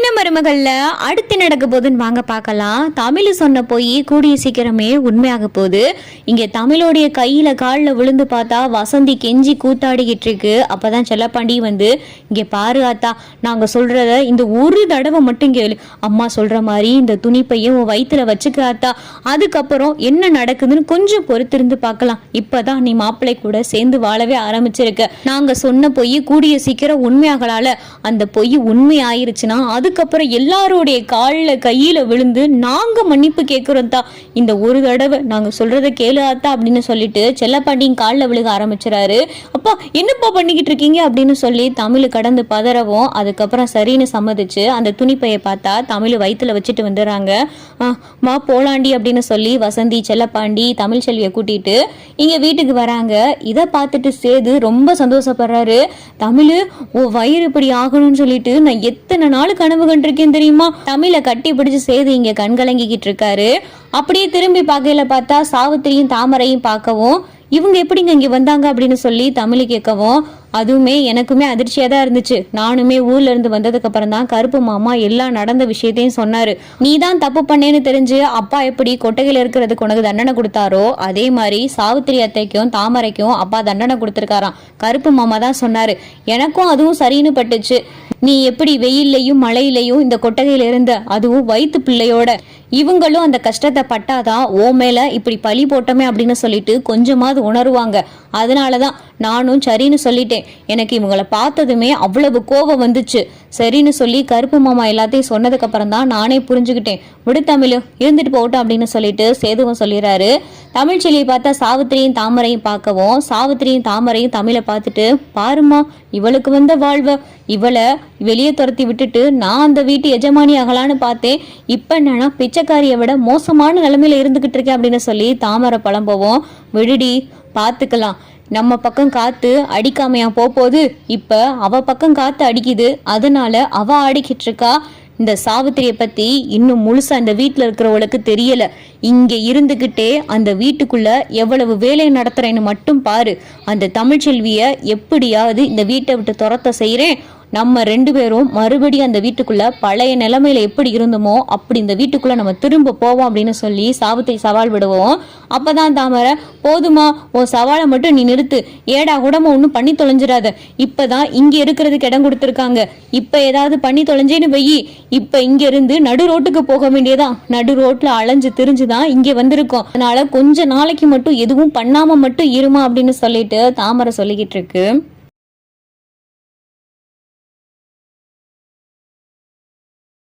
சின்ன மருமகள்ல அடுத்து நடக்க போகுதுன்னு வாங்க பார்க்கலாம். தமிழ் சொன்ன போய் கூடிய சீக்கிரமே உண்மையாக போகுது. இங்க தமிழோடைய கையில காலில் விழுந்து பார்த்தா வசந்தி கெஞ்சி கூத்தாடிக்கிட்டு இருக்கு. அப்பதான் செல்லப்பாண்டி வந்து இங்க பாரு ஆத்தா நாங்க சொல்றத இந்த ஒரு தடவை மட்டும் கேளு. அம்மா சொல்ற மாதிரி இந்த துணிப்பையும் உன் வயித்துல வச்சுக்க ஆத்தா. அதுக்கப்புறம் என்ன நடக்குதுன்னு கொஞ்சம் பொறுத்திருந்து பார்க்கலாம். இப்பதான் நீ மாப்பிள்ளை கூட சேர்ந்து வாழவே ஆரம்பிச்சிருக்க. நாங்க சொன்ன பொய் கூடிய சீக்கிரம் உண்மையாகலால. அந்த பொய் உண்மை ஆயிருச்சுன்னா அதுக்கப்புறம் எல்லாருடைய காலில் கையில் விழுந்து நாங்க மன்னிப்பு கேட்குறோம் தான் இந்த ஒரு தடவை நாங்க சொல்கிறத கேளு ஆத்தா அப்படின்னு சொல்லிட்டு செல்லப்பாண்டியும் காலில் விழுக ஆரம்பிச்சுறாரு. அப்பா என்னப்பா பண்ணிக்கிட்டு இருக்கீங்க? அப்படின்னு சொல்லி தமிழ் கடந்து பதறவும் அதுக்கப்புறம் சரின்னு சம்மதிச்சு அந்த துணிப்பையை பார்த்தா தமிழ் வயிற்றுல வச்சுட்டு வந்துடுறாங்க. மா போலாண்டி அப்படின்னு சொல்லி வசந்தி செல்லப்பாண்டி தமிழ் செல்வியை கூட்டிட்டு இங்க வீட்டுக்கு வராங்க. இதை பார்த்துட்டு சேது ரொம்ப சந்தோஷப்படுறாரு. தமிழ் ஓ வயிறு இப்படி ஆகணும்னு சொல்லிட்டு நான் எத்தனை நாள் கனவு கண்டிருக்கேன் தெரியுமா? தமிழை கட்டி பிடிச்சு சேது இங்க கண்கலங்கிக்கிட்டு இருக்காரு. அப்படியே திரும்பி பார்க்கையில பார்த்தா சாவித்திரியும் தாமரையும் பார்க்கவும் இவங்க எப்படிங்க இங்க வந்தாங்க அப்படின்னு சொல்லி தமிழ் கேட்கவும் அதுவுமே எனக்குமே அதிர்ச்சியாக தான் இருந்துச்சு. நானுமே ஊர்ல இருந்து வந்ததுக்கு அப்புறம் தான் கருப்பு மாமா எல்லாம் நடந்த விஷயத்தையும் சொன்னாரு. நீ தான் தப்பு பண்ணேன்னு தெரிஞ்சு அப்பா எப்படி கொட்டகையில் இருக்கிறதுக்கு உனக்கு தண்டனை கொடுத்தாரோ அதே மாதிரி சாவித்திரி அத்தைக்கும் தாமரைக்கும் அப்பா தண்டனை கொடுத்துருக்காராம். கருப்பு மாமா தான் சொன்னாரு. எனக்கும் அதுவும் சரின்னு பட்டுச்சு. நீ எப்படி வெயில்லையும் மழையிலையும் இந்த கொட்டகையில இருந்த அதுவும் வயிற்று பிள்ளையோட? இவங்களும் அந்த கஷ்டத்தை பட்டாதான் ஓ மேல இப்படி பழி போட்டோமே அப்படின்னு சொல்லிட்டு கொஞ்சமாவது உணருவாங்க. அதனால தான் நானும் சரின்னு சொல்லிட்டேன். எனக்கு இவங்கள பார்த்ததுமே அவ்வளவு கோபம் வந்துச்சு. சரின்னு சொல்லி கருப்பு மாமா எல்லாத்தையும் சொன்னதுக்கப்புறம் தான் நானே புரிஞ்சுக்கிட்டேன். விடு தமிழ் இருந்துட்டு போகட்டும் அப்படின்னு சொல்லிட்டு சேதுவும் சொல்லிடுறாரு. தமிழ் பார்த்தா சாவித்திரியும் தாமரையும் பார்க்கவும் சாவித்திரியும் தாமரையும் தமிழை பார்த்துட்டு பாருமா இவளுக்கு வந்த வாழ்வ. இவளை வெளியே துரத்தி விட்டுட்டு நான் அந்த வீட்டு எஜமானி ஆகலான்னு பார்த்தேன். இப்போ என்னன்னா பிச்சைக்காரியை விட மோசமான நிலைமையில இருந்துகிட்டு இருக்கேன் அப்படின்னு சொல்லி தாமரை பழம்பவும் விடுடி பார்த்துக்கலாம் நம்ம பக்கம் காத்து அடிக்காமையா போகுது இப்ப அவ பக்கம் காத்து அடிக்குது. அதனால அவ ஆடிக்கிட்டு இருக்கா இந்த சாவித்திரியை பத்தி இன்னும் முழுசா அந்த வீட்டில் இருக்கிறவளுக்கு தெரியல. இங்க இருந்துகிட்டே அந்த வீட்டுக்குள்ள எவ்வளவு வேலை நடத்துறேன்னு மட்டும் பாரு. அந்த தமிழ்ச்செல்வியை எப்படியாவது இந்த வீட்டை விட்டு துரத்த செய்கிறேன் நம்ம ரெண்டு பேரும் மறுபடியும் அந்த வீட்டுக்குள்ள பழைய நிலைமையில எப்படி இருந்தோமோ அப்படி இந்த வீட்டுக்குள்ள நம்ம திரும்ப போவோம் அப்படின்னு சொல்லி சாபத்தை சவால் விடுவோம். அப்பதான் தாமரை போதுமா உன் சவாலை மட்டும் நீ நிறுத்து. ஏடா கூடமா ஒன்றும் பண்ணி தொலைஞ்சிடாத. இப்பதான் இங்க இருக்கிறதுக்கு இடம் கொடுத்துருக்காங்க. இப்ப ஏதாவது பண்ணி தொலைஞ்சேன்னு வெயி. இப்ப இங்க இருந்து நடு ரோட்டுக்கு போக வேண்டியதான் நடு ரோட்ல அலைஞ்சு திரிஞ்சுதான் இங்க வந்திருக்கோம். அதனால கொஞ்ச நாளைக்கு மட்டும் எதுவும் பண்ணாம மட்டும் இருமா அப்படின்னு சொல்லிட்டு தாமரை சொல்லிக்கிட்டு இருக்கு.